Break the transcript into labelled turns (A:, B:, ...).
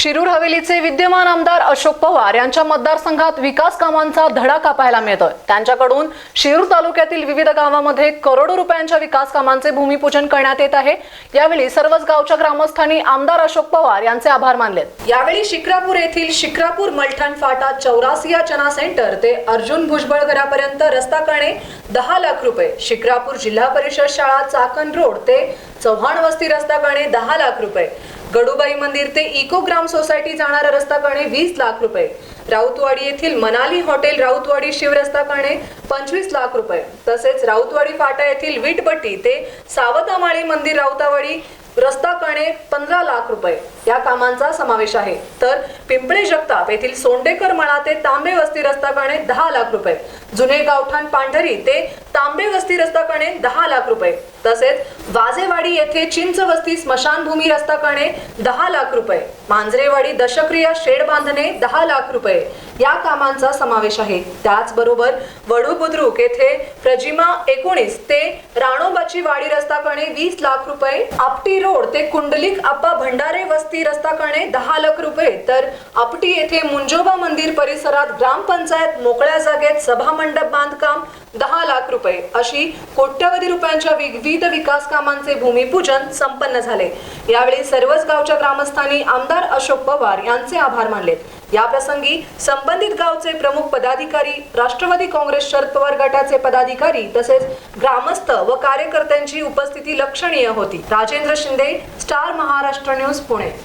A: शिरूर हवेलीचे विद्यमान आमदार अशोक पवार यांच्या मतदारसंघात विकास कामांचा धडाका पाहायला मिळतोय. त्यांच्याकडून शिरूर तालुक्यातील विविध गावामध्ये करोडो रुपयांच्या विकास कामांचे भूमिपूजन करण्यात येत आहे. यावेळी सर्वच गावच्या ग्रामस्थांनी आमदार अशोक पवार यांचे आभार मानलेत यावेळी शिक्रापूर येथील शिक्रापूर मलठण फाटा चौरासिया चना सेंटर ते अर्जुन भुजबळ घरापर्यंत रस्ता करणे दहा लाख रुपये. शिक्रापूर जिल्हा परिषद शाळा चाकण रोड ते चव्हाण वस्ती रस्ता करणे दहा लाख रुपये. गडूबाई मंदिर ते इको ग्राम सोसायटी जाणारा रस्ता करणे वीस लाख रुपये. राऊतवाडी येथील मनाली हॉटेल राऊतवाडी शिवरस्ता करणे पंचवीस लाख रुपये. तसेच राऊतवाडी फाटा येथील विटपट्टी ते सावतामाळी मंदिर राऊतावाडी रस्ता करणे पंधरा लाख रुपये या कामांचा समावेश आहे. तर पिंपळे जगताप येथील सोंडेकर मळा ते तांबे वस्ती रस्ता करणे दहा लाख रुपये. जुने गावठाण पांढरी ते तांबे वस्ती रस्ता करणे दहा लाख रुपये. तसेच वाजेवाडी येथे चिंच वस्ती स्मशानभूमी रस्ता करणे दहा लाख रुपये. मांजरेवाडी दशक्रिया शेड बांधणे दहा लाख रुपये. या कामांचा समावेश आहे. त्याचबरोबर वडू बुद्रुक येथे प्रजिमा एकोणीस ते राणोबाची वाडी रस्ता करणे वीस लाख रुपये आपटी रोड ते कुंडलिक आप्पा भंडारे वस्ती रस्ता करणे दहा लाख रुपये. तर आपटी येथे मुंजोबा मंदिर परिसरात ग्रामपंचायत मोकळ्या जागेत सभा मंडप बांधकाम दहा रुपये. अशी कोट्यवधी रुपयांच्या विविध विकास कामांचे भूमिपूजन संपन्न झाले. यावेळी सर्वच गावच्या ग्रामस्थांनी आमदार अशोक पवार यांचे आभार मानलेत या प्रसंगी संबंधित गावचे प्रमुख पदाधिकारी राष्ट्रवादी काँग्रेस शरद पवार गटाचे पदाधिकारी तसेच ग्रामस्थ व कार्यकर्त्यांची उपस्थिती लक्षणीय होती. Rajendra Shinde star Maharashtra news Pune.